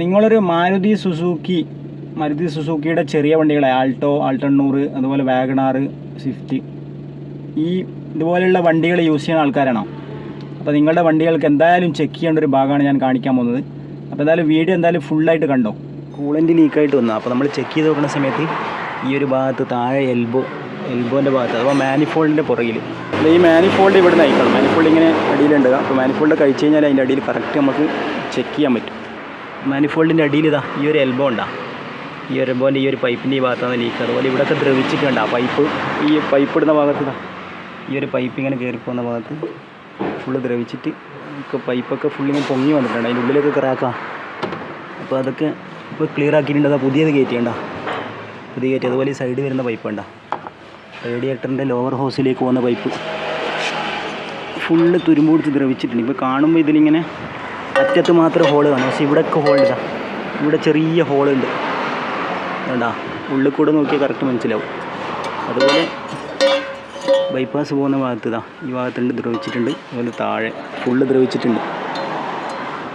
നിങ്ങളൊരു മാരുതി സുസുക്കി മാരുതി സുസുക്കിയുടെ ചെറിയ വണ്ടികളെ ആൾട്ടോ ആൾട്ടണ്ണൂറ് അതുപോലെ വാഗണാർ സ്വിഫ്റ്റ് ഈ ഇതുപോലെയുള്ള വണ്ടികൾ യൂസ് ചെയ്യുന്ന ആൾക്കാരാണോ? അപ്പോൾ നിങ്ങളുടെ വണ്ടികൾക്ക് എന്തായാലും ചെക്ക് ചെയ്യേണ്ട ഒരു ഭാഗമാണ് ഞാൻ കാണിക്കാൻ പോകുന്നത്. അപ്പോൾ എന്തായാലും വീഡിയോ എന്തായാലും ഫുള്ളായിട്ട് കണ്ടോ? കൂളന്റ് ലീക്കായിട്ട് വന്നു. അപ്പോൾ നമ്മൾ ചെക്ക് ചെയ്ത് നോക്കുന്ന സമയത്ത് ഈ ഒരു ഭാഗത്ത് താഴെ എൽബോ എൽബോന്റെ ഭാഗത്ത് അഥവാ മാനിഫോൾഡിന്റെ പുറകിൽ ഈ മാനിഫോൾഡ് ഇവിടെ നിന്ന് അയക്കണം മാനിഫോൾഡ് ഇങ്ങനെ അടിയിലുണ്ട്. അപ്പോൾ മാനിഫോൾഡ് കഴിച്ച് കഴിഞ്ഞാൽ അതിന്റെ അടിയിൽ കറക്റ്റ് നമുക്ക് ചെക്ക് ചെയ്യാൻ പറ്റും. മാനിഫോൾഡിന്റെ അടിയിൽ ഇതാ ഈ ഒരു എൽബോ ഉണ്ടാ? ഈ ഒരു എൽബോന്റെ ഈ ഒരു പൈപ്പിന്റെ ഈ ഭാഗത്താണ് ലീക്ക് അതുപോലെ ഇവിടെയൊക്കെ ദ്രവിച്ചിട്ടുണ്ട് ആ പൈപ്പ് ഈ പൈപ്പ് ഇടുന്ന ഭാഗത്ത് ഇതാ. ഈ ഒരു പൈപ്പ് ഇങ്ങനെ കയറി പോകുന്ന ഭാഗത്ത് ഫുള്ള് ദ്രവിച്ചിട്ട് പൈപ്പൊക്കെ ഫുള്ളിങ്ങനെ പൊങ്ങി വന്നിട്ടുണ്ട്. അതിന്റെ ഉള്ളിലൊക്കെ ക്രാക്കാണ് അപ്പോൾ അതൊക്കെ ഇപ്പോൾ ക്ലിയർ ആക്കിയിട്ടുണ്ട്. അതാ പുതിയത് കയറ്റിയണ്ട. പുതിയ കയറ്റി. അതുപോലെ ഈ സൈഡ് വരുന്ന പൈപ്പ് ഉണ്ടാ? റേഡിയേറ്ററിന്റെ ലോവർ ഹോസിലേക്ക് പോകുന്ന പൈപ്പ് ഫുള്ള് തുരുമ്പ് പിടിച്ച് ദ്രവിച്ചിട്ടുണ്ട്. ഇപ്പോൾ കാണുമ്പോൾ ഇതിലിങ്ങനെ അറ്റത്ത് മാത്രം ഹോൾ കാണും. പക്ഷേ ഇവിടെയൊക്കെ ഹോൾ ഇതാ. ഇവിടെ ചെറിയ ഹോളുണ്ട് വേണ്ട ഉള്ളിൽ കൂടെ നോക്കിയാൽ കറക്റ്റ് മനസ്സിലാവും. അതുപോലെ ബൈപ്പാസ് പോകുന്ന ഭാഗത്ത് ഇതാ ഈ ഭാഗത്തുണ്ട് ദ്രവിച്ചിട്ടുണ്ട്. അതുപോലെ താഴെ ഫുള്ള് ദ്രവിച്ചിട്ടുണ്ട്.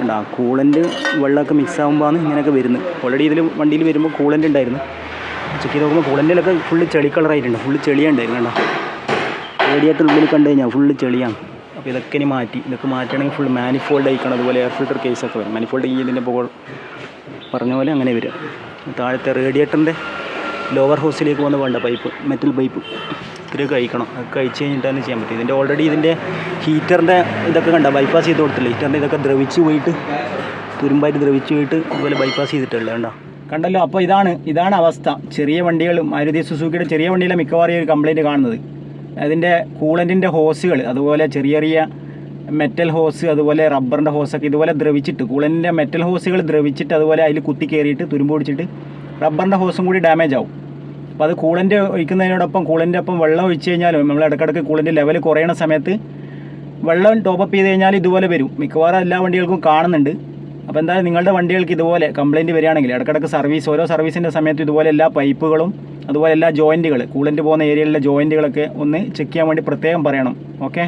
ഉണ്ടാ കൂളന്റ് വെള്ളമൊക്കെ മിക്സ് ആകുമ്പോഴാണ് ഇങ്ങനെയൊക്കെ വരുന്നത്. ഓൾറെഡി ഇതിൽ വണ്ടിയിൽ വരുമ്പോൾ കൂളന്റ് ഉണ്ടായിരുന്നു. ചെക്ക് ചെയ്ത് നോക്കുമ്പോൾ കൂളന്റിലൊക്കെ ഫുള്ള് ചെളി കളറായിട്ടുണ്ട് ഫുള്ള് ചെളിയുണ്ടായിരുന്നു കണ്ടോ? റേഡിയേറ്റർ ഉള്ളിൽ കണ്ടു കഴിഞ്ഞാൽ ഫുള്ള് ചെളിയാണ്. അപ്പോൾ ഇതൊക്കെ ഇനി മാറ്റി. ഇതൊക്കെ മാറ്റണമെങ്കിൽ ഫുൾ മാനിഫോൾഡ് അയക്കണം അതുപോലെ എയർ ഫിൽറ്റർ കേസൊക്കെ വരും. മാനിഫോൾഡ് ഈ ഇതിന്റെ ഇപ്പോൾ പറഞ്ഞ പോലെ അങ്ങനെ വരും താഴത്തെ റേഡിയേറ്ററിന്റെ ലോവർ ഹൗസിലേക്ക് വന്ന് വേണ്ട പൈപ്പ് മെറ്റൽ പൈപ്പ് ഇത്രയൊക്കെ അയക്കണം അതൊക്കെ അയച്ച് കഴിഞ്ഞിട്ടാണ് ചെയ്യാൻ പറ്റും. ഇതിന്റെ ഓൾറെഡി ഇതിന്റെ ഹീറ്ററിന്റെ ഇതൊക്കെ കണ്ട? ബൈപ്പാസ് ചെയ്ത് കൊടുത്തില്ല? ഹീറ്ററിന്റെ ഇതൊക്കെ ദ്രവിച്ച് പോയിട്ട് തുരുമ്പായിട്ട് ദ്രവിച്ച് പോയിട്ട് അതുപോലെ ബൈപ്പാസ് ചെയ്തിട്ടുള്ളത് കണ്ടോ? കണ്ടല്ലോ? അപ്പോൾ ഇതാണ് ഇതാണ് അവസ്ഥ. ചെറിയ വണ്ടികളും മാരുതി സുസുക്കിയുടെ ചെറിയ വണ്ടിയിലെ മിക്കവാറും ഒരു കംപ്ലയിന്റ് കാണുന്നത്. അതിന്റെ കൂളന്റിന്റെ ഹോസുകൾ അതുപോലെ ചെറിയ ചെറിയ മെറ്റൽ ഹോസ് അതുപോലെ റബ്ബറിന്റെ ഹോസൊക്കെ ഇതുപോലെ ദ്രവിച്ചിട്ട് കൂളന്റിന്റെ മെറ്റൽ ഹോസുകൾ ദ്രവിച്ചിട്ട് അതുപോലെ അതിൽ കുത്തി കയറിയിട്ട് തുരുമ്പ് പിടിച്ചിട്ട് റബ്ബറിന്റെ ഹോസും കൂടി ഡാമേജ് ആവും. അപ്പോൾ അത് കൂളന്റ് ഒഴിക്കുന്നതിനോടൊപ്പം കൂളന്റെ ഒപ്പം വെള്ളം ഒഴിച്ച് കഴിഞ്ഞാലും നമ്മൾ ഇടയ്ക്കിടയ്ക്ക് കൂളന്റെ ലെവൽ കുറയണ സമയത്ത് വെള്ളം ടോപ്പപ്പ് ചെയ്ത് കഴിഞ്ഞാൽ ഇതുപോലെ വരും. മിക്കവാറും എല്ലാ വണ്ടികൾക്കും കാണുന്നുണ്ട്. അപ്പോൾ എന്തായാലും നിങ്ങളുടെ വണ്ടികൾക്ക് ഇതുപോലെ കംപ്ലയിന്റ് വരികയാണെങ്കിൽ ഇടയ്ക്കിടയ്ക്ക് സർവീസ് ഓരോ സർവീസിന്റെ സമയത്ത് ഇതുപോലെ എല്ലാ പൈപ്പുകളും അതുപോലെ എല്ലാ ജോയിന്റുകൾ കൂളന്റ് പോകുന്ന ഏരിയയിലെ ജോയിന്റുകളൊക്കെ ഒന്ന് ചെക്ക് ചെയ്യാൻ വേണ്ടി പ്രത്യേകം പറയണം. ഓക്കെ